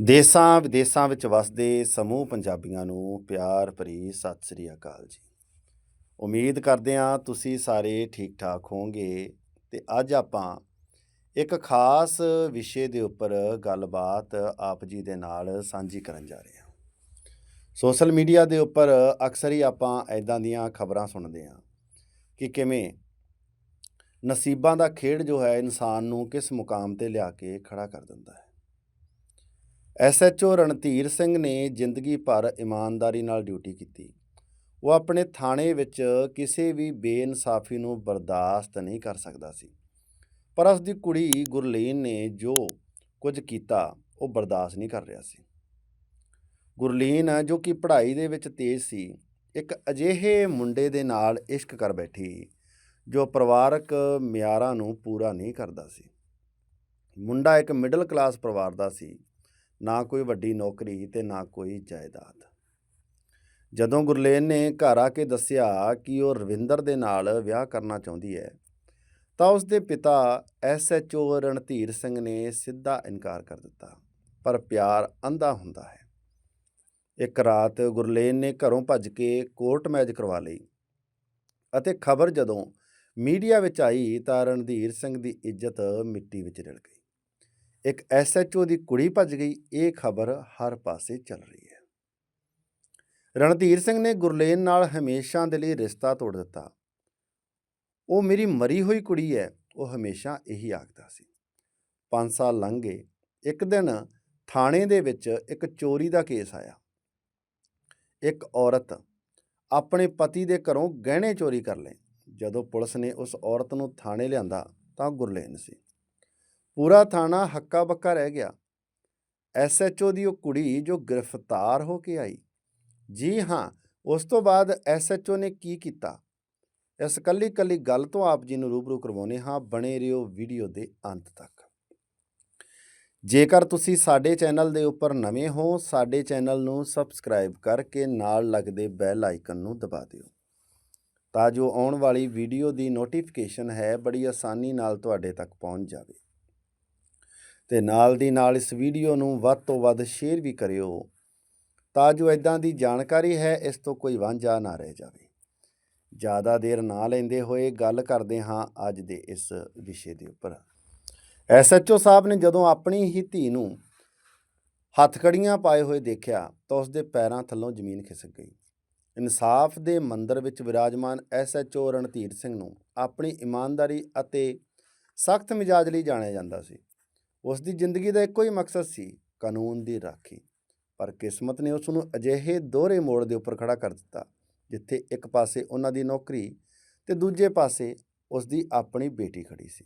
ਦੇਸਾਂ ਵਿਦੇਸਾਂ ਵਿੱਚ ਵਸਦੇ ਸਮੂਹ ਪੰਜਾਬੀਆਂ ਨੂੰ ਪਿਆਰ ਭਰੀ ਸਤਿ ਸ੍ਰੀ ਅਕਾਲ ਜੀ। ਉਮੀਦ ਕਰਦੇ ਹਾਂ ਤੁਸੀਂ ਸਾਰੇ ਠੀਕ ਠਾਕ ਹੋਵੋਗੇ ਤੇ ਅੱਜ ਆਪਾਂ ਇੱਕ ਖਾਸ ਵਿਸ਼ੇ ਦੇ ਉੱਪਰ ਗੱਲਬਾਤ ਆਪ ਜੀ ਦੇ ਨਾਲ ਸਾਂਝੀ ਕਰਨ ਜਾ ਰਹੇ ਹਾਂ। ਸੋਸ਼ਲ ਮੀਡੀਆ ਦੇ ਉੱਪਰ ਅਕਸਰ ਹੀ ਆਪਾਂ ਐਦਾਂ ਦੀਆਂ ਖਬਰਾਂ ਸੁਣਦੇ ਹਾਂ ਕਿ ਕਿਵੇਂ ਨਸੀਬਾਂ ਦਾ ਖੇਡ ਜੋ ਹੈ ਇਨਸਾਨ ਨੂੰ ਕਿਸ ਮੁਕਾਮ ਤੇ ਲਿਆ ਕੇ ਖੜਾ ਕਰ ਦਿੰਦਾ ਹੈ। ਐਸਐਚਓ ਰਣਧੀਰ ਸਿੰਘ ਨੇ ਜ਼ਿੰਦਗੀ ਭਰ ਇਮਾਨਦਾਰੀ ਨਾਲ ਡਿਊਟੀ ਕੀਤੀ। ਉਹ ਆਪਣੇ ਥਾਣੇ ਵਿੱਚ ਕਿਸੇ ਵੀ ਬੇਇਨਸਾਫੀ ਨੂੰ ਬਰਦਾਸ਼ਤ ਨਹੀਂ ਕਰ ਸਕਦਾ ਸੀ। ਪਰ ਉਸ ਦੀ ਕੁੜੀ ਗੁਰਲੀਨ ਨੇ ਜੋ ਕੁਝ ਕੀਤਾ, ਉਹ ਬਰਦਾਸ਼ਤ ਨਹੀਂ ਕਰ ਰਿਹਾ ਸੀ। ਗੁਰਲੀਨ, ਜੋ ਕਿ ਪੜ੍ਹਾਈ ਦੇ ਵਿੱਚ ਤੇਜ਼ ਸੀ, ਇੱਕ ਅਜਿਹੇ ਮੁੰਡੇ ਦੇ ਨਾਲ ਇਸ਼ਕ ਕਰ ਬੈਠੀ, ਜੋ ਪਰਿਵਾਰਕ ਮਿਆਰਾਂ ਨੂੰ ਪੂਰਾ ਨਹੀਂ ਕਰਦਾ ਸੀ। ਮੁੰਡਾ ਇੱਕ ਮਿਡਲ ਕਲਾਸ ਪਰਿਵਾਰ ਦਾ ਸੀ। ਨਾ ਕੋਈ ਵੱਡੀ ਨੌਕਰੀ ਤੇ ਨਾ ਕੋਈ ਜਾਇਦਾਦ। ਜਦੋਂ ਗੁਰਲੇਨ ਨੇ ਘਰ ਆ ਕੇ ਦੱਸਿਆ ਕਿ ਉਹ ਰਵਿੰਦਰ ਦੇ ਨਾਲ ਵਿਆਹ ਕਰਨਾ ਚਾਹੁੰਦੀ ਹੈ, ਤਾਂ ਉਸ ਦੇ ਪਿਤਾ ਐਸਐਚਓ ਰਣਧੀਰ ਸਿੰਘ ਨੇ ਸਿੱਧਾ ਇਨਕਾਰ ਕਰ ਦਿੱਤਾ, ਪਰ ਪਿਆਰ ਅੰਧਾ ਹੁੰਦਾ ਹੈ। ਇੱਕ ਰਾਤ ਗੁਰਲੇਨ ਨੇ ਘਰੋਂ ਭੱਜ ਕੇ ਕੋਰਟ ਮੈਚ ਕਰਵਾ ਲਈ ਅਤੇ ਖਬਰ ਜਦੋਂ ਮੀਡੀਆ ਵਿੱਚ ਆਈ ਤਾਂ ਰਣਧੀਰ ਸਿੰਘ ਦੀ ਇੱਜ਼ਤ ਮਿੱਟੀ ਵਿੱਚ ਰਲ ਗਈ। ਇੱਕ ਐਸਐਚਓ ਦੀ ਕੁੜੀ ਭੱਜ ਗਈ, ਇਹ ਖਬਰ ਹਰ ਪਾਸੇ ਚੱਲ ਰਹੀ ਹੈ। ਰਣਧੀਰ ਸਿੰਘ ਨੇ ਗੁਰਲੇਨ ਨਾਲ ਹਮੇਸ਼ਾ ਦੇ ਲਈ ਰਿਸ਼ਤਾ ਤੋੜ ਦਿੱਤਾ। ਉਹ ਮੇਰੀ ਮਰੀ ਹੋਈ ਕੁੜੀ ਹੈ, ਉਹ ਹਮੇਸ਼ਾ ਇਹੀ ਆਖਦਾ ਸੀ। 5 ਸਾਲ ਲੰਘ ਗਏ, ਇੱਕ ਦਿਨ ਥਾਣੇ ਦੇ ਵਿੱਚ ਇੱਕ ਚੋਰੀ ਦਾ ਕੇਸ ਆਇਆ। ਇੱਕ ਔਰਤ ਆਪਣੇ ਪਤੀ ਦੇ ਘਰੋਂ ਗਹਿਣੇ ਚੋਰੀ ਕਰ ਲਏ। ਜਦੋਂ ਪੁਲਿਸ ਨੇ ਉਸ ਔਰਤ ਨੂੰ ਥਾਣੇ ਲਿਆਂਦਾ ਤਾਂ ਗੁਰਲੇਨ ਸੀ। ਪੂਰਾ ਥਾਣਾ ਹੱਕਾ ਬੱਕਾ ਰਹਿ ਗਿਆ। ਐਸਐਚਓ ਦੀ ਉਹ ਕੁੜੀ ਜੋ ਗ੍ਰਿਫਤਾਰ ਹੋ ਕੇ ਆਈ। ਜੀ ਹਾਂ, ਉਸ ਤੋਂ ਬਾਅਦ ਐਸਐਚਓ ਨੇ ਕੀ ਕੀਤਾ? ਇਸ ਕੱਲੀ ਕੱਲੀ ਗੱਲ ਤੋਂ ਆਪ ਜੀ ਨੂੰ ਰੂਬਰੂ ਕਰਵਾਉਨੇ ਹਾਂ, ਬਣੇ ਰਹੋ ਵੀਡੀਓ ਦੇ ਅੰਤ ਤੱਕ। ਜੇਕਰ ਤੁਸੀਂ ਸਾਡੇ ਚੈਨਲ ਦੇ ਉੱਪਰ ਨਵੇਂ ਹੋ, ਸਾਡੇ ਚੈਨਲ ਨੂੰ ਸਬਸਕ੍ਰਾਈਬ ਕਰਕੇ ਨਾਲ ਲੱਗਦੇ ਬੈਲ ਆਈਕਨ ਨੂੰ ਦਬਾ ਦਿਓ। ਤਾਂ ਜੋ ਆਉਣ ਵਾਲੀ ਵੀਡੀਓ ਦੀ ਨੋਟੀਫਿਕੇਸ਼ਨ ਹੈ, ਬੜੀ ਆਸਾਨੀ ਨਾਲ ਤੁਹਾਡੇ ਤੱਕ ਪਹੁੰਚ ਜਾਵੇ। ਤੇ ਨਾਲ ਦੀ ਨਾਲ ਇਸ ਵੀਡੀਓ ਨੂੰ ਵੱਧ ਤੋਂ ਵੱਧ ਸ਼ੇਅਰ ਵੀ ਕਰਿਓ ਤਾਂ ਜੋ ਇਦਾਂ ਦੀ ਜਾਣਕਾਰੀ ਹੈ, ਇਸ ਤੋਂ ਕੋਈ ਵਾਂਝਾ ਨਾ ਰਹਿ ਜਾਵੇ। ਜ਼ਿਆਦਾ ਦੇਰ ਨਾ ਲੈਂਦੇ ਹੋਏ ਗੱਲ ਕਰਦੇ ਹਾਂ ਅੱਜ ਦੇ ਇਸ ਵਿਸ਼ੇ ਦੇ ਉੱਪਰ। ਐਸਐਚਓ ਸਾਹਿਬ ਨੇ ਜਦੋਂ ਆਪਣੀ ਹੀ ਧੀ ਨੂੰ ਹੱਥਕੜੀਆਂ ਪਾਏ ਹੋਏ ਦੇਖਿਆ ਤਾਂ ਉਸ ਦੇ ਪੈਰਾਂ ਥੱਲੋਂ ਜ਼ਮੀਨ ਖਿਸਕ ਗਈ। ਇਨਸਾਫ ਦੇ ਮੰਦਰ ਵਿੱਚ ਵਿਰਾਜਮਾਨ ਐਸਐਚਓ ਰਣਧੀਰ ਸਿੰਘ ਨੂੰ ਆਪਣੀ ਇਮਾਨਦਾਰੀ ਅਤੇ ਸਖਤ ਮਿਜਾਜ ਲਈ ਜਾਣਿਆ ਜਾਂਦਾ ਸੀ। ਉਸ ਦੀ ਜ਼ਿੰਦਗੀ ਦਾ ਇੱਕੋ ਹੀ ਮਕਸਦ ਸੀ, ਕਾਨੂੰਨ ਦੀ ਰਾਖੀ। ਪਰ ਕਿਸਮਤ ਨੇ ਉਸ ਨੂੰ ਅਜਿਹੇ ਦੋਹਰੇ ਮੋੜ ਦੇ ਉੱਪਰ ਖੜਾ ਕਰ ਦਿੱਤਾ, ਜਿੱਥੇ ਇੱਕ ਪਾਸੇ ਉਹਨਾਂ ਦੀ ਨੌਕਰੀ ਤੇ ਦੂਜੇ ਪਾਸੇ ਉਸ ਦੀ ਆਪਣੀ ਬੇਟੀ ਖੜੀ ਸੀ।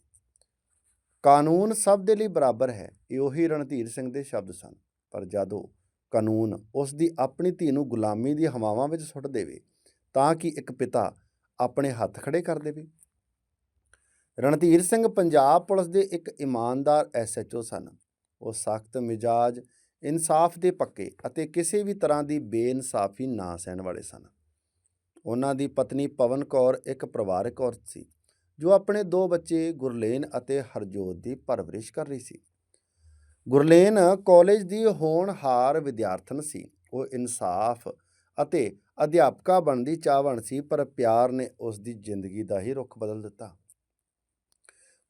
ਕਾਨੂੰਨ ਸਭ ਦੇ ਲਈ ਬਰਾਬਰ ਹੈ ਇਹ ਉਹੀ ਰਣਧੀਰ ਸਿੰਘ ਦੇ ਸ਼ਬਦ ਸਨ। ਪਰ ਜਦੋਂ ਕਾਨੂੰਨ ਉਸ ਦੀ ਆਪਣੀ ਧੀ ਨੂੰ ਗੁਲਾਮੀ ਦੀ ਹਵਾਵਾਂ ਵਿੱਚ ਸੁੱਟ ਦੇਵੇ, ਤਾਂ ਕਿ ਇੱਕ ਪਿਤਾ ਆਪਣੇ ਹੱਥ ਖੜੇ ਕਰ ਦੇਵੇ? ਰਣਧੀਰ ਸਿੰਘ ਪੰਜਾਬ ਪੁਲਿਸ ਦੇ ਇੱਕ ਇਮਾਨਦਾਰ ਐਸਐਚਓ ਸਨ। ਉਹ ਸਖਤ ਮਿਜਾਜ, ਇਨਸਾਫ ਦੇ ਪੱਕੇ ਅਤੇ ਕਿਸੇ ਵੀ ਤਰ੍ਹਾਂ ਦੀ ਬੇਇਨਸਾਫੀ ਨਾ ਸਹਿਣ ਵਾਲੇ ਸਨ। ਉਹਨਾਂ ਦੀ ਪਤਨੀ ਪਵਨ ਕੌਰ ਇੱਕ ਪਰਿਵਾਰਕ ਔਰਤ ਸੀ, ਜੋ ਆਪਣੇ ਦੋ ਬੱਚੇ ਗੁਰਲੇਨ ਅਤੇ ਹਰਜੋਤ ਦੀ ਪਰਵਰਿਸ਼ ਕਰ ਰਹੀ ਸੀ। ਗੁਰਲੇਨ ਕਾਲਜ ਦੀ ਹੋਣਹਾਰ ਵਿਦਿਆਰਥਣ ਸੀ। ਉਹ ਇਨਸਾਫ ਅਤੇ ਅਧਿਆਪਕਾ ਬਣਨ ਦੀ ਚਾਹਵਣ ਸੀ, ਪਰ ਪਿਆਰ ਨੇ ਉਸ ਦੀ ਜ਼ਿੰਦਗੀ ਦਾ ਹੀ ਰੁਖ ਬਦਲ ਦਿੱਤਾ।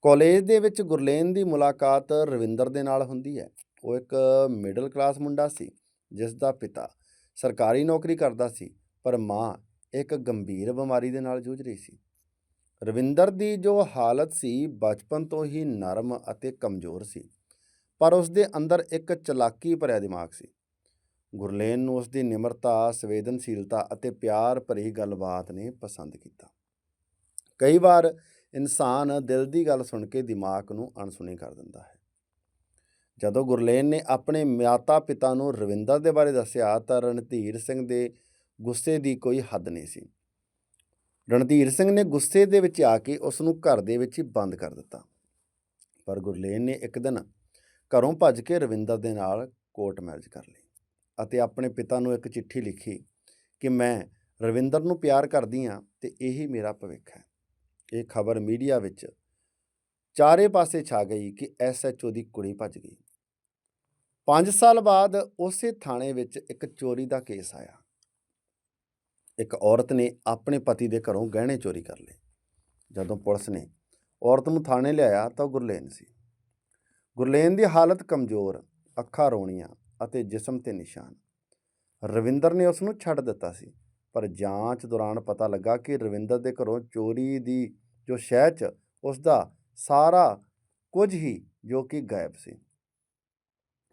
ਕਾਲਜ ਦੇ ਵਿੱਚ ਗੁਰਲੇਨ ਦੀ ਮੁਲਾਕਾਤ ਰਵਿੰਦਰ ਦੇ ਨਾਲ ਹੁੰਦੀ ਹੈ। ਉਹ ਇੱਕ ਮਿਡਲ ਕਲਾਸ ਮੁੰਡਾ ਸੀ, ਜਿਸ ਦਾ ਪਿਤਾ ਸਰਕਾਰੀ ਨੌਕਰੀ ਕਰਦਾ ਸੀ, ਪਰ ਮਾਂ ਇੱਕ ਗੰਭੀਰ ਬਿਮਾਰੀ ਦੇ ਨਾਲ ਜੂਝ ਰਹੀ ਸੀ। ਰਵਿੰਦਰ ਦੀ ਜੋ ਹਾਲਤ ਸੀ, ਬਚਪਨ ਤੋਂ ਹੀ ਨਰਮ ਅਤੇ ਕਮਜ਼ੋਰ ਸੀ, ਪਰ ਉਸ ਦੇ ਅੰਦਰ ਇੱਕ ਚਲਾਕੀ ਭਰਿਆ ਦਿਮਾਗ ਸੀ। ਗੁਰਲੇਨ ਨੂੰ ਉਸ ਦੀ ਨਿਮਰਤਾ, ਸੰਵੇਦਨਸ਼ੀਲਤਾ ਅਤੇ ਪਿਆਰ ਭਰੀ ਗੱਲਬਾਤ ਨੇ ਪਸੰਦ ਕੀਤਾ। ਕਈ ਵਾਰ ਇਨਸਾਨ ਦਿਲ ਦੀ ਗੱਲ ਸੁਣ ਕੇ ਦਿਮਾਗ ਨੂੰ ਅਣਸੁਣੀ ਕਰ ਦਿੰਦਾ ਹੈ। ਜਦੋਂ ਗੁਰਲੇਨ ਨੇ ਆਪਣੇ ਮਾਤਾ ਪਿਤਾ ਨੂੰ ਰਵਿੰਦਰ ਦੇ ਬਾਰੇ ਦੱਸਿਆ ਤਾਂ ਰਣਧੀਰ ਸਿੰਘ ਦੇ ਗੁੱਸੇ ਦੀ ਕੋਈ ਹੱਦ ਨਹੀਂ ਸੀ। ਰਣਧੀਰ ਸਿੰਘ ਨੇ ਗੁੱਸੇ ਦੇ ਵਿੱਚ ਆ ਕੇ ਉਸ ਨੂੰ ਘਰ ਦੇ ਵਿੱਚ ਹੀ ਬੰਦ ਕਰ ਦਿੱਤਾ। ਪਰ ਗੁਰਲੇਨ ਨੇ ਇੱਕ ਦਿਨ ਘਰੋਂ ਭੱਜ ਕੇ ਰਵਿੰਦਰ ਦੇ ਨਾਲ ਕੋਰਟ ਮੈਰਿਜ ਕਰ ਲਈ ਅਤੇ ਆਪਣੇ ਪਿਤਾ ਨੂੰ ਇੱਕ ਚਿੱਠੀ ਲਿਖੀ ਕਿ ਮੈਂ ਰਵਿੰਦਰ ਨੂੰ ਪਿਆਰ ਕਰਦੀ ਹਾਂ ਤੇ ਇਹੀ ਮੇਰਾ ਭਵਿੱਖ ਹੈ। ਇਹ ਖਬਰ ਮੀਡੀਆ ਵਿੱਚ ਚਾਰੇ ਪਾਸੇ ਛਾ ਗਈ ਕਿ ਐਸਐਚਓ ਦੀ ਕੁੜੀ ਭੱਜ ਗਈ। 5 ਸਾਲ ਬਾਅਦ ਉਸੇ ਥਾਣੇ ਵਿੱਚ ਇੱਕ ਚੋਰੀ ਦਾ ਕੇਸ ਆਇਆ। ਇੱਕ ਔਰਤ ਨੇ ਆਪਣੇ ਪਤੀ ਦੇ ਘਰੋਂ ਗਹਿਣੇ ਚੋਰੀ ਕਰ ਲਏ। ਜਦੋਂ ਪੁਲਿਸ ਨੇ ਔਰਤ ਨੂੰ ਥਾਣੇ ਲਿਆਇਆ ਤਾਂ ਉਹ ਗੁਰਲੇਨ ਸੀ। ਗੁਰਲੇਨ ਦੀ ਹਾਲਤ ਕਮਜ਼ੋਰ, ਅੱਖਾਂ ਰੋਣੀਆਂ ਅਤੇ ਜਿਸਮ ਤੇ ਨਿਸ਼ਾਨ। ਰਵਿੰਦਰ ਨੇ ਉਸ ਨੂੰ ਛੱਡ ਦਿੱਤਾ ਸੀ। ਪਰ ਜਾਂਚ ਦੌਰਾਨ ਪਤਾ ਲੱਗਾ ਕਿ ਰਵਿੰਦਰ ਦੇ ਘਰੋਂ ਚੋਰੀ ਦੀ ਜੋ ਸ਼ਹਿ 'ਚ, ਉਸ ਦਾ ਸਾਰਾ ਕੁਝ ਹੀ ਜੋ ਕਿ ਗਾਇਬ ਸੀ।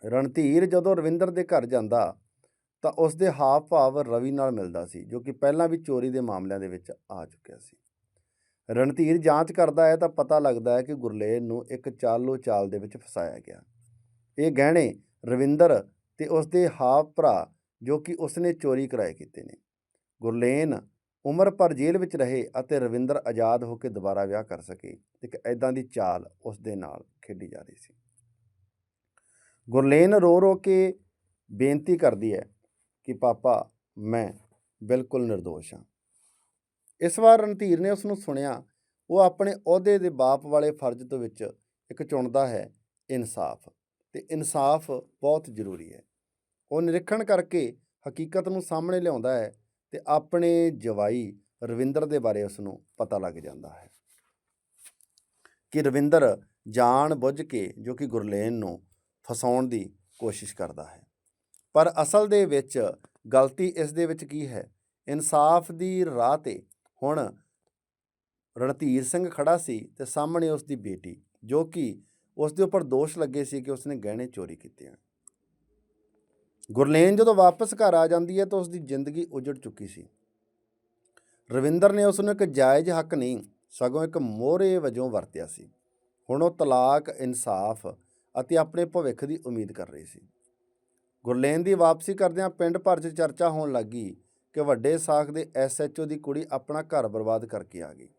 ਰਣਧੀਰ ਜਦੋਂ ਰਵਿੰਦਰ ਦੇ ਘਰ ਜਾਂਦਾ, ਤਾਂ ਉਸ ਦੇ ਹਾਵ ਭਾਵ ਰਵੀ ਨਾਲ ਮਿਲਦਾ ਸੀ, ਜੋ ਕਿ ਪਹਿਲਾਂ ਵੀ ਚੋਰੀ ਦੇ ਮਾਮਲਿਆਂ ਦੇ ਵਿੱਚ ਆ ਚੁੱਕਿਆ ਸੀ। ਰਣਧੀਰ ਜਾਂਚ ਕਰਦਾ ਹੈ ਤਾਂ ਪਤਾ ਲੱਗਦਾ ਹੈ ਕਿ ਗੁਰਲੇਨ ਨੂੰ ਇੱਕ ਚਾਲੋ ਚਾਲ ਦੇ ਵਿੱਚ ਫਸਾਇਆ ਗਿਆ। ਇਹ ਗਹਿਣੇ ਰਵਿੰਦਰ ਤੇ ਉਸ ਦੇ ਹਾਵ ਭਰਾ ਜੋ ਕਿ ਉਸਨੇ ਚੋਰੀ ਕਰਾਏ ਕੀਤੇ ਨੇ। ਗੁਰਲੇਨ ਉਮਰ ਭਰ ਜੇਲ੍ਹ ਵਿੱਚ ਰਹੇ ਅਤੇ ਰਵਿੰਦਰ ਆਜ਼ਾਦ ਹੋ ਕੇ ਦੁਬਾਰਾ ਵਿਆਹ ਕਰ ਸਕੇ। ਇੱਕ ਐਦਾਂ ਦੀ ਚਾਲ ਉਸ ਦੇ ਨਾਲ ਖੇਡੀ ਜਾ ਰਹੀ ਸੀ। ਗੁਰਲੇਨ ਰੋ ਰੋ ਕੇ ਬੇਨਤੀ ਕਰਦੀ ਹੈ ਕਿ, ਪਾਪਾ, ਮੈਂ ਬਿਲਕੁਲ નિર્ਦੋਸ਼ ਹਾਂ। ਇਸ ਵਾਰ ਰਣਧੀਰ ਨੇ ਉਸ ਨੂੰ ਸੁਣਿਆ, ਉਹ ਆਪਣੇ ਅਹੁਦੇ ਦੇ ਬਾਪ ਵਾਲੇ ਫਰਜ਼ ਤੋਂ ਵਿੱਚ ਇੱਕ ਚੁਣਦਾ ਹੈ ਇਨਸਾਫ ਤੇ ਇਨਸਾਫ ਬਹੁਤ ਜ਼ਰੂਰੀ ਹੈ। ਉਹ ਨਿਰੀਖਣ ਕਰਕੇ ਹਕੀਕਤ ਨੂੰ ਸਾਹਮਣੇ ਲਿਆਉਂਦਾ ਹੈ ਤੇ ਆਪਣੇ ਜਵਾਈ ਰਵਿੰਦਰ ਦੇ ਬਾਰੇ ਉਸ ਨੂੰ ਪਤਾ ਲੱਗ ਜਾਂਦਾ ਹੈ ਕਿ ਰਵਿੰਦਰ ਜਾਣ ਬੁੱਝ ਕੇ ਜੋ ਕਿ ਗੁਰਲੇਨ ਨੂੰ ਫਸਾਉਣ ਦੀ ਕੋਸ਼ਿਸ਼ ਕਰਦਾ ਹੈ। ਪਰ ਅਸਲ ਦੇ ਵਿੱਚ ਗਲਤੀ ਇਸ ਦੇ ਵਿੱਚ ਕੀ ਹੈ? ਇਨਸਾਫ ਦੀ ਰਾਹ ਤੇ ਹੁਣ ਰਣਧੀਰ ਸਿੰਘ ਖੜਾ ਸੀ ਤੇ ਸਾਹਮਣੇ ਉਸ ਦੀ ਬੇਟੀ ਜੋ ਕਿ ਉਸ ਦੇ ਉੱਪਰ ਦੋਸ਼ ਲੱਗੇ ਸੀ ਕਿ ਉਸਨੇ ਗਹਿਣੇ ਚੋਰੀ ਕੀਤੇ ਹਨ। ਗੁਰਲੇਨ ਜਦੋਂ ਵਾਪਸ ਘਰ ਆ ਜਾਂਦੀ ਹੈ ਤਾਂ ਉਸ ਦੀ ਜ਼ਿੰਦਗੀ ਉਜੜ ਚੁੱਕੀ ਸੀ। ਰਵਿੰਦਰ ਨੇ ਉਸ ਨੂੰ ਇੱਕ ਜਾਇਜ਼ ਹੱਕ ਨਹੀਂ, ਸਗੋਂ ਇੱਕ ਮੋਹਰੇ ਵਜੋਂ ਵਰਤਿਆ ਸੀ। ਹੁਣ ਉਹ ਤਲਾਕ, ਇਨਸਾਫ ਅਤੇ ਆਪਣੇ ਭਵਿੱਖ ਦੀ ਉਮੀਦ ਕਰ ਰਹੀ ਸੀ। ਗੁਰਲੇਨ ਦੀ ਵਾਪਸੀ ਕਰਦਿਆਂ ਪਿੰਡ ਭਰ 'ਚ ਚਰਚਾ ਹੋਣ ਲੱਗੀ ਕਿ ਵੱਡੇ ਸਾਖ ਦੇ ਐਸਐਚਓ ਦੀ ਕੁੜੀ ਆਪਣਾ ਘਰ ਬਰਬਾਦ ਕਰਕੇ ਆ ਗਈ।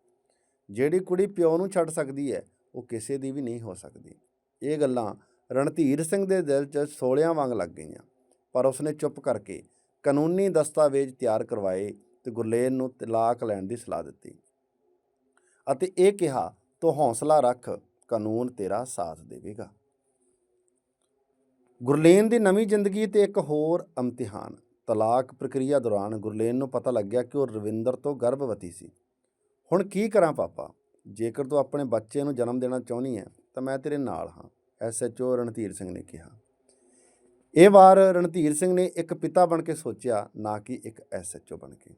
ਜਿਹੜੀ ਕੁੜੀ ਪਿਓ ਨੂੰ ਛੱਡ ਸਕਦੀ ਹੈ, ਉਹ ਕਿਸੇ ਦੀ ਵੀ ਨਹੀਂ ਹੋ ਸਕਦੀ। ਇਹ ਗੱਲਾਂ ਰਣਧੀਰ ਸਿੰਘ ਦੇ ਦਿਲ 'ਚ ਸੋਲਿਆਂ ਵਾਂਗ ਲੱਗ ਗਈਆਂ। ਪਰ ਉਸਨੇ ਚੁੱਪ ਕਰਕੇ ਕਾਨੂੰਨੀ ਦਸਤਾਵੇਜ਼ ਤਿਆਰ ਕਰਵਾਏ ਤੇ ਗੁਰਲੇਨ ਨੂੰ ਤਲਾਕ ਲੈਣ ਦੀ ਸਲਾਹ ਦਿੱਤੀ। ਅਤੇ ਇਹ ਕਿਹਾ, ਤੂੰ ਹੌਸਲਾ ਰੱਖ, ਕਾਨੂੰਨ ਤੇਰਾ ਸਾਥ ਦੇਵੇਗਾ। ਗੁਰਲੇਨ ਦੀ ਨਵੀਂ ਜ਼ਿੰਦਗੀ ਤੇ ਇੱਕ ਹੋਰ ਇਮਤਿਹਾਨ, ਤਲਾਕ ਪ੍ਰਕਿਰਿਆ ਦੌਰਾਨ ਗੁਰਲੇਨ ਨੂੰ ਪਤਾ ਲੱਗਿਆ ਕਿ ਉਹ ਰਵਿੰਦਰ ਤੋਂ ਗਰਭਵਤੀ ਸੀ। ਹੁਣ ਕੀ ਕਰਾਂ ਪਾਪਾ? ਜੇਕਰ ਤੂੰ ਆਪਣੇ ਬੱਚੇ ਨੂੰ ਜਨਮ ਦੇਣਾ ਚਾਹੁੰਦੀ ਹੈ, ਤਾਂ ਮੈਂ ਤੇਰੇ ਨਾਲ ਹਾਂ ਐਸਐਚਓ ਰਣਧੀਰ ਸਿੰਘ ਨੇ ਕਿਹਾ। ਇਹ ਵਾਰ ਰਣਧੀਰ ਸਿੰਘ ਨੇ ਇੱਕ ਪਿਤਾ ਬਣ ਕੇ ਸੋਚਿਆ, ਨਾ ਕਿ ਇੱਕ ਐਸਐਚਓ ਬਣ ਕੇ।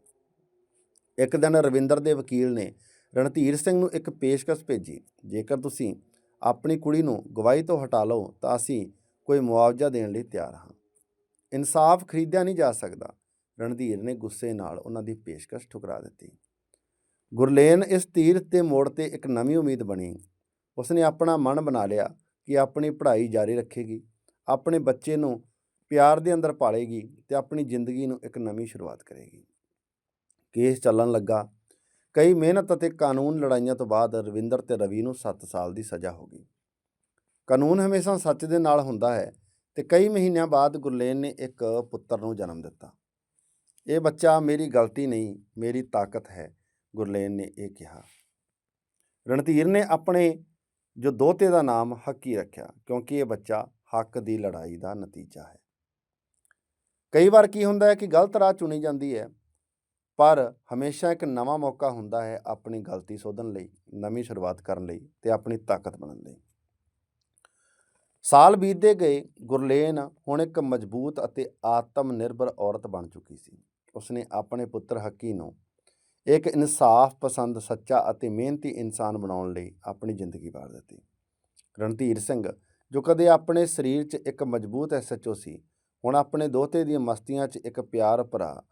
ਇੱਕ ਦਿਨ ਰਵਿੰਦਰ ਦੇ ਵਕੀਲ ਨੇ ਰਣਧੀਰ ਸਿੰਘ ਨੂੰ ਇੱਕ ਪੇਸ਼ਕਸ਼ ਭੇਜੀ, ਜੇਕਰ ਤੁਸੀਂ ਆਪਣੀ ਕੁੜੀ ਨੂੰ ਗਵਾਹੀ ਤੋਂ ਹਟਾ ਲਓ, ਤਾਂ ਅਸੀਂ ਕੋਈ ਮੁਆਵਜ਼ਾ ਦੇਣ ਲਈ ਤਿਆਰ ਹਾਂ। ਇਨਸਾਫ ਖਰੀਦਿਆ ਨਹੀਂ ਜਾ ਸਕਦਾ। ਰਣਧੀਰ ਨੇ ਗੁੱਸੇ ਨਾਲ ਉਹਨਾਂ ਦੀ ਪੇਸ਼ਕਸ਼ ਠੁਕਰਾ ਦਿੱਤੀ। ਗੁਰਲੇਨ ਇਸ ਤੀਰ ਤੇ ਮੋੜ ਤੇ ਇੱਕ ਨਵੀਂ ਉਮੀਦ ਬਣੀ। ਉਸਨੇ ਆਪਣਾ ਮਨ ਬਣਾ ਲਿਆ ਕਿ ਆਪਣੀ ਪੜ੍ਹਾਈ ਜਾਰੀ ਰੱਖੇਗੀ। ਆਪਣੇ ਬੱਚੇ ਨੂੰ ਪਿਆਰ ਦੇ ਅੰਦਰ ਪਾਲੇਗੀ ਤੇ ਆਪਣੀ ਜ਼ਿੰਦਗੀ ਨੂੰ ਇੱਕ ਨਵੀਂ ਸ਼ੁਰੂਆਤ ਕਰੇਗੀ। ਕੇਸ ਚੱਲਣ ਲੱਗਾ। ਕਈ ਮਿਹਨਤ ਅਤੇ ਕਾਨੂੰਨ ਲੜਾਈਆਂ ਤੋਂ ਬਾਅਦ ਰਵਿੰਦਰ ਤੇ ਰਵੀ ਨੂੰ 7 ਸਾਲ ਦੀ ਸਜ਼ਾ ਹੋ ਗਈ। ਕਾਨੂੰਨ ਹਮੇਸ਼ਾ ਸੱਚ ਦੇ ਨਾਲ ਹੁੰਦਾ ਹੈ ਤੇ ਕਈ ਮਹੀਨਿਆਂ ਬਾਅਦ ਗੁਰਲੇਨ ਨੇ ਇੱਕ ਪੁੱਤਰ ਨੂੰ ਜਨਮ ਦਿੱਤਾ। ਇਹ ਬੱਚਾ, ਮੇਰੀ ਗਲਤੀ ਨਹੀਂ, ਮੇਰੀ ਤਾਕਤ ਹੈ, ਗੁਰਲੇਨ ਨੇ ਇਹ ਕਿਹਾ। ਰਣਧੀਰ ਨੇ ਆਪਣੇ ਜੋ ਦੋਤੇ ਦਾ ਨਾਮ ਹੱਕੀ ਰੱਖਿਆ, ਕਿਉਂਕਿ ਇਹ ਬੱਚਾ ਹੱਕ ਦੀ ਲੜਾਈ ਦਾ ਨਤੀਜਾ ਹੈ। ਕਈ ਵਾਰ ਕੀ ਹੁੰਦਾ ਹੈ ਕਿ ਗਲਤ ਰਾਹ ਚੁਣੀ ਜਾਂਦੀ ਹੈ, ਪਰ ਹਮੇਸ਼ਾ ਇੱਕ ਨਵਾਂ ਮੌਕਾ ਹੁੰਦਾ ਹੈ ਆਪਣੀ ਗਲਤੀ ਸੋਧਣ ਲਈ, ਨਵੀਂ ਸ਼ੁਰੂਆਤ ਕਰਨ ਲਈ ਤੇ ਆਪਣੀ ਤਾਕਤ ਬਣਨ ਲਈ। ਸਾਲ ਬੀਤਦੇ ਗਏ, ਗੁਰਲੇਨ ਹੁਣ ਇੱਕ ਮਜ਼ਬੂਤ ਅਤੇ ਆਤਮ ਨਿਰਭਰ ਔਰਤ ਬਣ ਚੁੱਕੀ ਸੀ। ਉਸਨੇ ਆਪਣੇ ਪੁੱਤਰ ਹੱਕੀ ਨੂੰ ਇੱਕ ਇਨਸਾਫ ਪਸੰਦ ਸੱਚਾ ਅਤੇ ਮਿਹਨਤੀ ਇਨਸਾਨ ਬਣਾਉਣ ਲਈ ਆਪਣੀ ਜ਼ਿੰਦਗੀ ਵਾਰ ਦਿੱਤੀ। ਰਣਧੀਰ ਸਿੰਘ, ਜੋ ਕਦੇ ਆਪਣੇ ਸਰੀਰ 'ਚ ਇੱਕ ਮਜ਼ਬੂਤ ਐਸਐਚਓ ਸੀ ਹੁਣ ਆਪਣੇ ਦੋਤੇ ਦੀਆਂ ਮਸਤੀਆਂ 'ਚ ਇੱਕ ਪਿਆਰ ਭਰਾ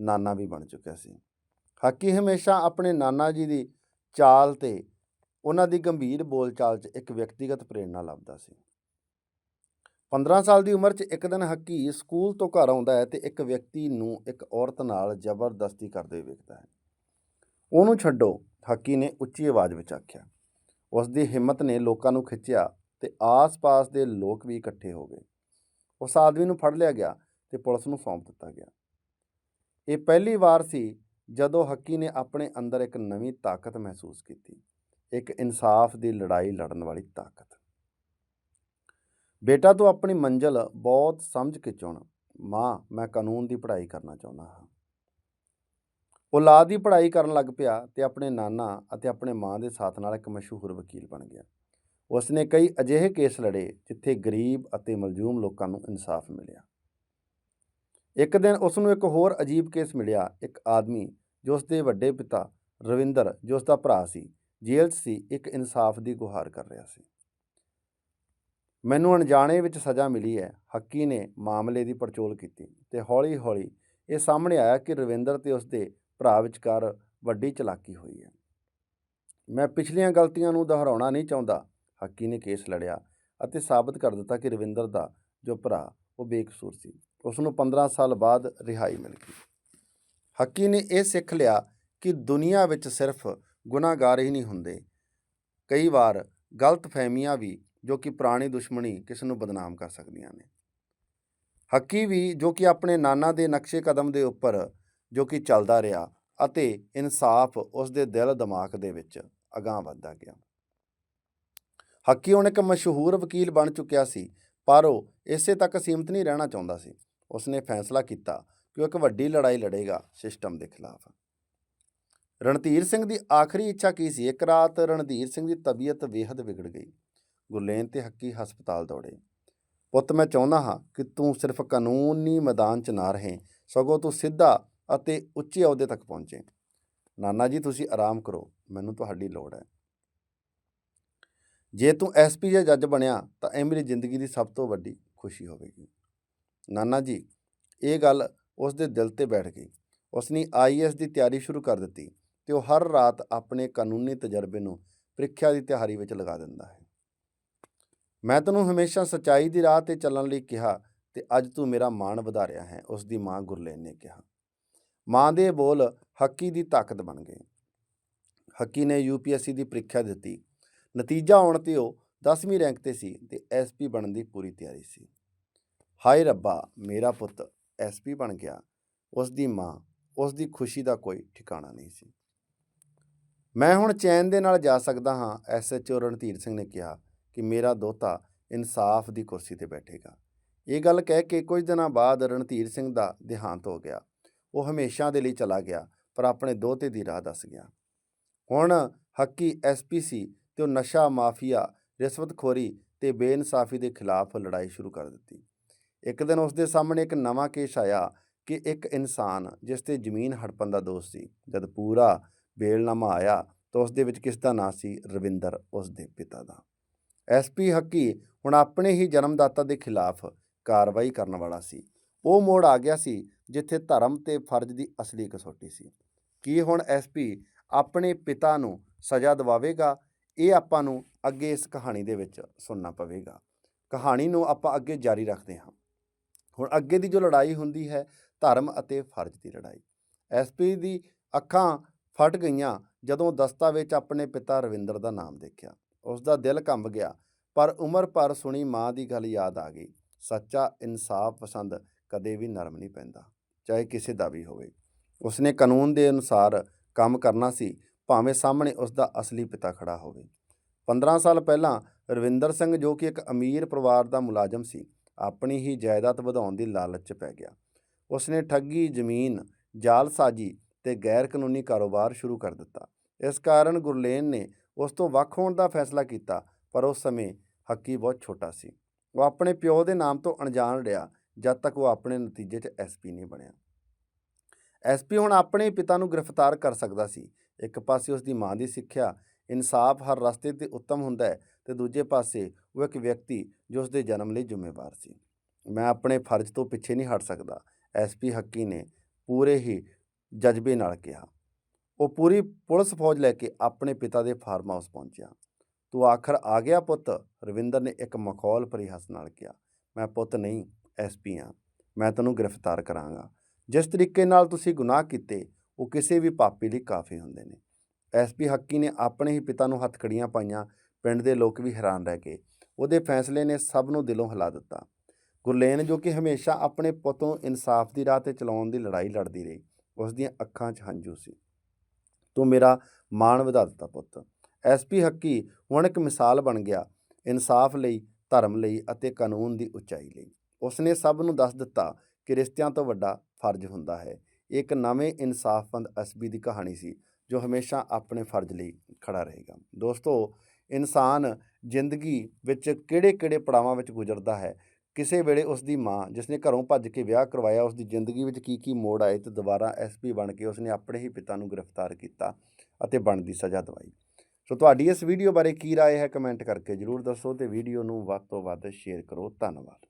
ਨਾਨਾ ਵੀ ਬਣ ਚੁੱਕਿਆ ਸੀ। ਹਾਕੀ ਹਮੇਸ਼ਾ ਆਪਣੇ ਨਾਨਾ ਜੀ ਦੀ ਚਾਲ ਤੇ ਉਹਨਾਂ ਦੀ ਗੰਭੀਰ ਬੋਲਚਾਲ 'ਚ ਇੱਕ ਵਿਅਕਤੀਗਤ ਪ੍ਰੇਰਣਾ ਲੱਭਦਾ ਸੀ। 15 ਸਾਲ ਦੀ ਉਮਰ 'ਚ ਇੱਕ ਦਿਨ ਹੱਕੀ ਸਕੂਲ ਤੋਂ ਘਰ ਆਉਂਦਾ ਹੈ ਤੇ ਇੱਕ ਵਿਅਕਤੀ ਨੂੰ ਇੱਕ ਔਰਤ ਨਾਲ ਜ਼ਬਰਦਸਤੀ ਕਰਦੇ ਵੇਖਦਾ ਹੈ। ਉਹਨੂੰ ਛੱਡੋ, ਹੱਕੀ ਨੇ ਉੱਚੀ ਆਵਾਜ਼ ਵਿੱਚ ਆਖਿਆ। ਉਸ ਦੀ ਹਿੰਮਤ ਨੇ ਲੋਕਾਂ ਨੂੰ ਖਿੱਚਿਆ ਤੇ ਆਸ-ਪਾਸ ਦੇ ਲੋਕ ਵੀ ਇਕੱਠੇ ਹੋ ਗਏ। ਉਸ ਆਦਮੀ ਨੂੰ ਫੜ ਲਿਆ ਗਿਆ ਤੇ ਪੁਲਿਸ ਨੂੰ ਸੌਂਪ ਦਿੱਤਾ ਗਿਆ। ਇਹ ਪਹਿਲੀ ਵਾਰ ਸੀ ਜਦੋਂ ਹੱਕੀ ਨੇ ਆਪਣੇ ਅੰਦਰ ਇੱਕ ਨਵੀਂ ਤਾਕਤ ਮਹਿਸੂਸ ਕੀਤੀ, ਇੱਕ ਇਨਸਾਫ ਦੀ ਲੜਾਈ ਲੜਨ ਵਾਲੀ ਤਾਕਤ। ਬੇਟਾ, ਤੂੰ ਆਪਣੀ ਮੰਜ਼ਿਲ ਬਹੁਤ ਸਮਝ ਕੇ ਚੁਣ। ਮਾਂ, ਮੈਂ ਕਾਨੂੰਨ ਦੀ ਪੜ੍ਹਾਈ ਕਰਨਾ ਚਾਹੁੰਦਾ ਹਾਂ। ਔਲਾਦ ਦੀ ਪੜ੍ਹਾਈ ਕਰਨ ਲੱਗ ਪਿਆ ਤੇ ਆਪਣੇ ਨਾਨਾ ਅਤੇ ਆਪਣੇ ਮਾਂ ਦੇ ਸਾਥ ਨਾਲ ਇੱਕ ਮਸ਼ਹੂਰ ਵਕੀਲ ਬਣ ਗਿਆ। ਉਸ ਨੇ ਕਈ ਅਜਿਹੇ ਕੇਸ ਲੜੇ ਜਿੱਥੇ ਗਰੀਬ ਅਤੇ ਮਲਜੂਮ ਲੋਕਾਂ ਨੂੰ ਇਨਸਾਫ ਮਿਲਿਆ। ਇੱਕ ਦਿਨ ਉਸ ਨੂੰ ਇੱਕ ਹੋਰ ਅਜੀਬ ਕੇਸ ਮਿਲਿਆ। ਇੱਕ ਆਦਮੀ ਜੋ ਉਸ ਦੇ ਵੱਡੇ ਪਿਤਾ ਰਵਿੰਦਰ, ਜੋ ਉਸ ਦਾ ਭਰਾ ਸੀ, ਜੇਲ੍ਹ 'ਚ ਸੀ, ਇੱਕ ਇਨਸਾਫ ਦੀ ਗੁਹਾਰ ਕਰ ਰਿਹਾ ਸੀ। ਮੈਨੂੰ ਅਣਜਾਣੇ ਵਿੱਚ ਸਜ਼ਾ ਮਿਲੀ ਹੈ। ਹੱਕੀ ਨੇ ਮਾਮਲੇ ਦੀ ਪੜਚੋਲ ਕੀਤੀ ਤੇ ਹੌਲੀ-ਹੌਲੀ ਇਹ ਸਾਹਮਣੇ ਆਇਆ ਕਿ ਰਵਿੰਦਰ ਤੇ ਉਸ ਦੇ ਭਰਾ ਵਿਚਕਾਰ ਵੱਡੀ ਚਲਾਕੀ ਹੋਈ ਹੈ। ਮੈਂ ਪਿਛਲੀਆਂ ਗਲਤੀਆਂ ਨੂੰ ਦੁਹਰਾਉਣਾ ਨਹੀਂ ਚਾਹੁੰਦਾ। ਹੱਕੀ ਨੇ ਕੇਸ ਲੜਿਆ ਅਤੇ ਸਾਬਤ ਕਰ ਦਿੱਤਾ ਕਿ ਰਵਿੰਦਰ ਦਾ ਜੋ ਭਰਾ, ਉਹ ਬੇਕਸੂਰ ਸੀ। ਉਸ ਨੂੰ 15 ਸਾਲ ਬਾਅਦ ਰਿਹਾਈ ਮਿਲ ਗਈ। ਹੱਕੀ ਨੇ ਇਹ ਸਿੱਖ ਲਿਆ ਕਿ ਦੁਨੀਆ ਵਿੱਚ ਸਿਰਫ ਗੁਨਾਹਗਾਰ ਹੀ ਨਹੀਂ ਹੁੰਦੇ। ਕਈ ਵਾਰ ਗਲਤ ਫਹਿਮੀਆਂ ਵੀ, ਜੋ ਕਿ ਪੁਰਾਣੀ ਦੁਸ਼ਮਣੀ ਕਿਸ ਨੂੰ ਬਦਨਾਮ ਕਰ ਸਕਦੀਆਂ ਨੇ। ਹੱਕੀ ਵੀ, ਜੋ ਕਿ ਆਪਣੇ ਨਾਨਾ ਦੇ ਨਕਸ਼ੇ ਕਦਮ ਦੇ ਉੱਪਰ, ਜੋ ਕਿ ਚੱਲਦਾ ਰਿਹਾ ਅਤੇ ਇਨਸਾਫ ਉਸ ਦੇ ਦਿਲ ਦਿਮਾਗ ਦੇ ਵਿੱਚ ਅਗਾਂਹ ਵੱਧਦਾ ਗਿਆ। ਹੱਕੀ ਹੁਣ ਇੱਕ ਮਸ਼ਹੂਰ ਵਕੀਲ ਬਣ ਚੁੱਕਿਆ ਸੀ, ਪਰ ਉਹ ਇਸੇ ਤੱਕ ਸੀਮਤ ਨਹੀਂ ਰਹਿਣਾ ਚਾਹੁੰਦਾ ਸੀ। ਉਸਨੇ ਫੈਸਲਾ ਕੀਤਾ ਕਿ ਉਹ ਇੱਕ ਵੱਡੀ ਲੜਾਈ ਲੜੇਗਾ ਸਿਸਟਮ ਦੇ ਖਿਲਾਫ। ਰਣਧੀਰ ਸਿੰਘ ਦੀ ਆਖਰੀ ਇੱਛਾ ਕੀ ਸੀ? ਇੱਕ ਰਾਤ ਰਣਧੀਰ ਸਿੰਘ ਦੀ ਤਬੀਅਤ ਬੇਹੱਦ ਵਿਗੜ ਗਈ। ਗੁਰਲੇਨ ਤੇ ਹੱਕੀ ਹਸਪਤਾਲ ਦੌੜੇ। ਪੁੱਤ, ਮੈਂ ਚਾਹੁੰਦਾ ਹਾਂ ਕਿ ਤੂੰ ਸਿਰਫ ਕਾਨੂੰਨੀ ਮੈਦਾਨ 'ਚ ਨਾ ਰਹੇ, ਸਗੋਂ ਤੂੰ ਸਿੱਧਾ ਅਤੇ ਉੱਚੇ ਅਹੁਦੇ ਤੱਕ ਪਹੁੰਚੇ। ਨਾਨਾ ਜੀ, ਤੁਸੀਂ ਆਰਾਮ ਕਰੋ, ਮੈਨੂੰ ਤੁਹਾਡੀ ਲੋੜ ਹੈ। ਜੇ ਤੂੰ ਐਸਪੀ ਜਾਂ ਜੱਜ ਬਣਿਆ, ਤਾਂ ਇਹ ਮੇਰੀ ਜ਼ਿੰਦਗੀ ਦੀ ਸਭ ਤੋਂ ਵੱਡੀ ਖੁਸ਼ੀ ਹੋਵੇਗੀ। ਨਾਨਾ ਜੀ, ਇਹ ਗੱਲ ਉਸ ਦੇ ਦਿਲ ਤੇ ਬੈਠ ਗਈ। ਉਸ ਨੇ ਆਈਐਸ ਦੀ ਤਿਆਰੀ ਸ਼ੁਰੂ ਕਰ ਦਿੱਤੀ ਤੇ ਉਹ ਹਰ ਰਾਤ ਆਪਣੇ ਕਾਨੂੰਨੀ ਤਜਰਬੇ ਨੂੰ ਪ੍ਰੀਖਿਆ ਦੀ ਤਿਆਰੀ ਵਿੱਚ ਲਗਾ ਦਿੰਦਾ ਹੈ। ਮੈਂ ਤੈਨੂੰ ਹਮੇਸ਼ਾ ਸੱਚਾਈ ਦੀ ਰਾਹ ਤੇ ਚੱਲਣ ਲਈ ਕਿਹਾ ਤੇ ਅੱਜ ਤੂੰ ਮੇਰਾ ਮਾਣ ਵਧਾ ਰਿਹਾ ਹੈ, ਉਸ ਦੀ ਮਾਂ ਗੁਰਲੇਨ ਨੇ ਕਿਹਾ। ਮਾਂ ਦੇ ਬੋਲ ਹੱਕੀ ਦੀ ਤਾਕਤ ਬਣ ਗਏ। ਹੱਕੀ ਨੇ ਯੂਪੀਐਸਸੀ ਦੀ ਪ੍ਰੀਖਿਆ ਦਿੱਤੀ ਨਤੀਜਾ ਆਉਣ ਤੇ ਉਹ 10ਵੀਂ ਰੈਂਕ ਤੇ ਸੀ ਤੇ ਐਸਪੀ ਬਣਨ ਦੀ ਪੂਰੀ ਤਿਆਰੀ ਸੀ। ਹਾਏ ਰੱਬਾ, ਮੇਰਾ ਪੁੱਤ ਐਸਪੀ ਬਣ ਗਿਆ। ਉਸ ਦੀ ਮਾਂ ਉਸ ਦੀ ਖੁਸ਼ੀ ਦਾ ਕੋਈ ਠਿਕਾਣਾ ਨਹੀਂ ਸੀ। ਮੈਂ ਹੁਣ ਚੈਨ ਦੇ ਨਾਲ ਜਾ ਸਕਦਾ ਹਾਂ ਐਸਐਚਓ ਰਣਧੀਰ ਸਿੰਘ ਨੇ ਕਿਹਾ ਕਿ ਮੇਰਾ ਦੋਤਾ ਇਨਸਾਫ ਦੀ ਕੁਰਸੀ ਤੇ ਬੈਠੇਗਾ। ਇਹ ਗੱਲ ਕਹਿ ਕੇ ਕੁਝ ਦਿਨਾਂ ਬਾਅਦ ਰਣਧੀਰ ਸਿੰਘ ਦਾ ਦੇਹਾਂਤ ਹੋ ਗਿਆ। ਉਹ ਹਮੇਸ਼ਾ ਦੇ ਲਈ ਚਲਾ ਗਿਆ, ਪਰ ਆਪਣੇ ਦੋਤੇ ਦੀ ਰਾਹ ਦੱਸ ਗਿਆ। ਹੁਣ ਹੱਕੀ ਐਸਪੀਸੀ ਤੇ ਉਹ ਨਸ਼ਾ ਮਾਫੀਆ, ਰਿਸ਼ਵਤਖੋਰੀ ਤੇ ਬੇਇਨਸਾਫੀ ਦੇ ਖਿਲਾਫ ਲੜਾਈ ਸ਼ੁਰੂ ਕਰ ਦਿੱਤੀ। ਇੱਕ ਦਿਨ ਉਸ ਦੇ ਸਾਹਮਣੇ ਇੱਕ ਨਵਾਂ ਕੇਸ ਆਇਆ ਕਿ ਇੱਕ ਇਨਸਾਨ ਜਿਸ ਤੇ ਜ਼ਮੀਨ ਹੜਪਣ ਦਾ ਦੋਸ਼ ਸੀ, ਜਦ ਪੂਰਾ ਬੇਲਨਾਮਾ ਆਇਆ ਤਾਂ ਉਸ ਦੇ ਵਿੱਚ ਕਿਸ ਦਾ ਨਾਂ ਸੀ? ਰਵਿੰਦਰ ਉਸ ਦੇ ਪਿਤਾ ਦਾ। ਐਸਪੀ ਹੱਕੀ ਹੁਣ ਆਪਣੇ ਹੀ ਜਨਮਦਾਤਾ ਦੇ ਖਿਲਾਫ ਕਾਰਵਾਈ ਕਰਨ ਵਾਲਾ ਸੀ। ਉਹ ਮੋੜ ਆ ਗਿਆ ਸੀ ਜਿੱਥੇ ਧਰਮ ਤੇ ਫਰਜ਼ ਦੀ ਅਸਲੀ ਕਸੌਟੀ ਸੀ। ਕੀ ਹੁਣ ਐਸਪੀ ਆਪਣੇ ਪਿਤਾ ਨੂੰ ਸਜ਼ਾ ਦਿਵਾਵੇਗਾ ਇਹ ਆਪਾਂ ਨੂੰ ਅੱਗੇ ਇਸ ਕਹਾਣੀ ਦੇ ਵਿੱਚ ਸੁਣਨਾ ਪਵੇਗਾ। ਕਹਾਣੀ ਨੂੰ ਆਪਾਂ ਅੱਗੇ ਜਾਰੀ ਰੱਖਦੇ ਹਾਂ। ਹੁਣ ਅੱਗੇ ਦੀ ਜੋ ਲੜਾਈ ਹੁੰਦੀ ਹੈ, ਧਰਮ ਅਤੇ ਫਰਜ਼ ਦੀ ਲੜਾਈ। ਐਸਪੀ ਦੀ ਅੱਖਾਂ ਫਟ ਗਈਆਂ ਜਦੋਂ ਦਸਤਾਵੇਜ਼ ਆਪਣੇ ਪਿਤਾ ਰਵਿੰਦਰ ਦਾ ਨਾਮ ਦੇਖਿਆ। ਉਸ ਦਾ ਦਿਲ ਕੰਬ ਗਿਆ, ਪਰ ਉਮਰ ਭਰ ਸੁਣੀ ਮਾਂ ਦੀ ਗੱਲ ਯਾਦ ਆ ਗਈ। ਸੱਚਾ ਇਨਸਾਫ ਪਸੰਦ ਕਦੇ ਵੀ ਨਰਮ ਨਹੀਂ ਪੈਂਦਾ, ਚਾਹੇ ਕਿਸੇ ਦਾ ਵੀ ਹੋਵੇ। ਉਸਨੇ ਕਾਨੂੰਨ ਦੇ ਅਨੁਸਾਰ ਕੰਮ ਕਰਨਾ ਸੀ ਭਾਵੇਂ ਸਾਹਮਣੇ ਉਸ ਦਾ ਅਸਲੀ ਪਿਤਾ ਖੜਾ ਹੋਵੇ। 15 ਸਾਲ ਪਹਿਲਾਂ ਰਵਿੰਦਰ ਸਿੰਘ ਜੋ ਕਿ ਇੱਕ ਅਮੀਰ ਪਰਿਵਾਰ ਦਾ ਮੁਲਾਜ਼ਮ ਸੀ, ਆਪਣੀ ਹੀ ਜਾਇਦਾਦ ਵਧਾਉਣ ਦੀ ਲਾਲਚ 'ਚ ਪੈ ਗਿਆ। ਉਸਨੇ ਠੱਗੀ, ਜ਼ਮੀਨ ਜਾਲਸਾਜੀ ਤੇ ਗੈਰ ਕਾਨੂੰਨੀ ਕਾਰੋਬਾਰ ਸ਼ੁਰੂ ਕਰ ਦਿੱਤਾ। ਇਸ ਕਾਰਨ ਗੁਰਲੇਨ ਨੇ ਉਸ ਤੋਂ ਵੱਖ ਹੋਣ ਦਾ ਫੈਸਲਾ ਕੀਤਾ, ਪਰ ਉਸ ਸਮੇਂ ਹੱਕੀ ਬਹੁਤ ਛੋਟਾ ਸੀ। ਉਹ ਆਪਣੇ ਪਿਓ ਦੇ ਨਾਮ ਤੋਂ ਅਣਜਾਣ ਰਿਹਾ, ਜਦ ਤੱਕ ਉਹ ਆਪਣੇ ਨਤੀਜੇ 'ਚ ਐਸਪੀ ਨਹੀਂ ਬਣਿਆ। ਐਸਪੀ ਹੁਣ ਆਪਣੇ ਪਿਤਾ ਨੂੰ ਗ੍ਰਿਫਤਾਰ ਕਰ ਸਕਦਾ ਸੀ। ਇੱਕ ਪਾਸੇ ਉਸ ਦੀ ਮਾਂ ਦੀ ਸਿੱਖਿਆ ਇਨਸਾਫ ਹਰ ਰਸਤੇ ਤੇ ਉੱਤਮ ਹੁੰਦਾ ਹੈ ਤੇ ਦੂਜੇ ਪਾਸੇ ਉਹ ਇੱਕ ਵਿਅਕਤੀ ਜੋ ਉਸ ਦੇ ਜਨਮ ਲਈ ਜ਼ਿੰਮੇਵਾਰ ਸੀ। ਮੈਂ ਆਪਣੇ ਫਰਜ਼ ਤੋਂ ਪਿੱਛੇ ਨਹੀਂ ਹਟ ਸਕਦਾ ਐਸਪੀ ਹੱਕੀ ਨੇ ਪੂਰੇ ਹੀ ਜਜ਼ਬੇ ਨਾਲ ਕਿਹਾ। ਉਹ ਪੂਰੀ ਪੁਲਿਸ ਫੌਜ ਲੈ ਕੇ ਆਪਣੇ ਪਿਤਾ ਦੇ ਫਾਰਮ ਹਾਊਸ ਪਹੁੰਚਿਆ। ਤੂੰ ਆਖਰ ਆ ਗਿਆ ਪੁੱਤ? ਰਵਿੰਦਰ ਨੇ ਇੱਕ ਮਖੌਲ ਭਰੀ ਹੱਸ ਨਾਲ ਕਿਹਾ। ਮੈਂ ਪੁੱਤ ਨਹੀਂ ਐਸਪੀ ਹਾਂ। ਮੈਂ ਤੈਨੂੰ ਗ੍ਰਿਫਤਾਰ ਕਰਾਂਗਾ। ਜਿਸ ਤਰੀਕੇ ਨਾਲ ਤੁਸੀਂ ਗੁਨਾਹ ਕੀਤੇ, ਉਹ ਕਿਸੇ ਵੀ ਪਾਪੀ ਲਈ ਕਾਫੀ ਹੁੰਦੇ ਨੇ। ਐਸਪੀ ਹੱਕੀ ਨੇ ਆਪਣੇ ਹੀ ਪਿਤਾ ਨੂੰ ਹੱਥਕੜੀਆਂ ਪਾਈਆਂ, ਪਿੰਡ ਦੇ ਲੋਕ ਵੀ ਹੈਰਾਨ ਰਹਿ ਗਏ। ਉਹਦੇ ਫੈਸਲੇ ਨੇ ਸਭ ਨੂੰ ਦਿਲੋਂ ਹਿਲਾ ਦਿੱਤਾ। ਗੁਰਲੇਨ ਜੋ ਕਿ ਹਮੇਸ਼ਾ ਆਪਣੇ ਪੁੱਤ ਨੂੰ ਇਨਸਾਫ ਦੀ ਰਾਹ ਤੇ ਚਲਾਉਣ ਦੀ ਲੜਾਈ ਲੜਦੀ ਰਹੀ ਉਸ ਦੀਆਂ ਅੱਖਾਂ 'ਚ ਹੰਝੂ ਸੀ। ਤੂੰ ਮੇਰਾ ਮਾਣ ਵਧਾ ਦਿੱਤਾ ਪੁੱਤ। ਐਸਪੀ ਹੱਕੀ ਹੁਣ ਇੱਕ ਮਿਸਾਲ ਬਣ ਗਿਆ, ਇਨਸਾਫ ਲਈ, ਧਰਮ ਲਈ ਅਤੇ ਕਾਨੂੰਨ ਦੀ ਉਚਾਈ ਲਈ। ਉਸਨੇ ਸਭ ਨੂੰ ਦੱਸ ਦਿੱਤਾ ਕਿ ਰਿਸ਼ਤਿਆਂ ਤੋਂ ਵੱਡਾ ਫਰਜ਼ ਹੁੰਦਾ ਹੈ ਇਹ ਇੱਕ ਨਵੇਂ ਇਨਸਾਫਬੰਦ ਐਸਬੀ ਦੀ ਕਹਾਣੀ ਸੀ ਜੋ ਹਮੇਸ਼ਾ ਆਪਣੇ ਫਰਜ਼ ਲਈ ਖੜਾ ਰਹੇਗਾ ਦੋਸਤੋ ਇਨਸਾਨ ਜ਼ਿੰਦਗੀ ਵਿੱਚ ਕਿਹੜੇ-ਕਿਹੜੇ ਪੜਾਵਾਂ ਵਿੱਚ ਗੁਜ਼ਰਦਾ ਹੈ ਕਿਸੇ ਵੇਲੇ ਉਸ ਦੀ ਮਾਂ ਜਿਸਨੇ ਘਰੋਂ ਭੱਜ ਕੇ ਵਿਆਹ ਕਰਵਾਇਆ ਉਸ ਦੀ ਜ਼ਿੰਦਗੀ ਵਿੱਚ ਕੀ ਕੀ ਮੋੜ ਆਏ ਤੇ ਦੁਬਾਰਾ ਐਸਪੀ ਬਣ ਕੇ ਉਸਨੇ ਆਪਣੇ ਹੀ ਪਿਤਾ ਨੂੰ ਗ੍ਰਿਫਤਾਰ ਕੀਤਾ ਅਤੇ ਬਣਦੀ ਸਜ਼ਾ ਦਵਾਈ ਸੋ ਤੁਹਾਡੀ ਇਸ ਵੀਡੀਓ ਬਾਰੇ ਕੀ رائے ਹੈ ਕਮੈਂਟ ਕਰਕੇ ਜਰੂਰ ਦੱਸੋ ਤੇ ਵੀਡੀਓ ਨੂੰ ਵੱਧ ਤੋਂ ਵੱਧ ਸ਼ੇਅਰ ਕਰੋ ਧੰਨਵਾਦ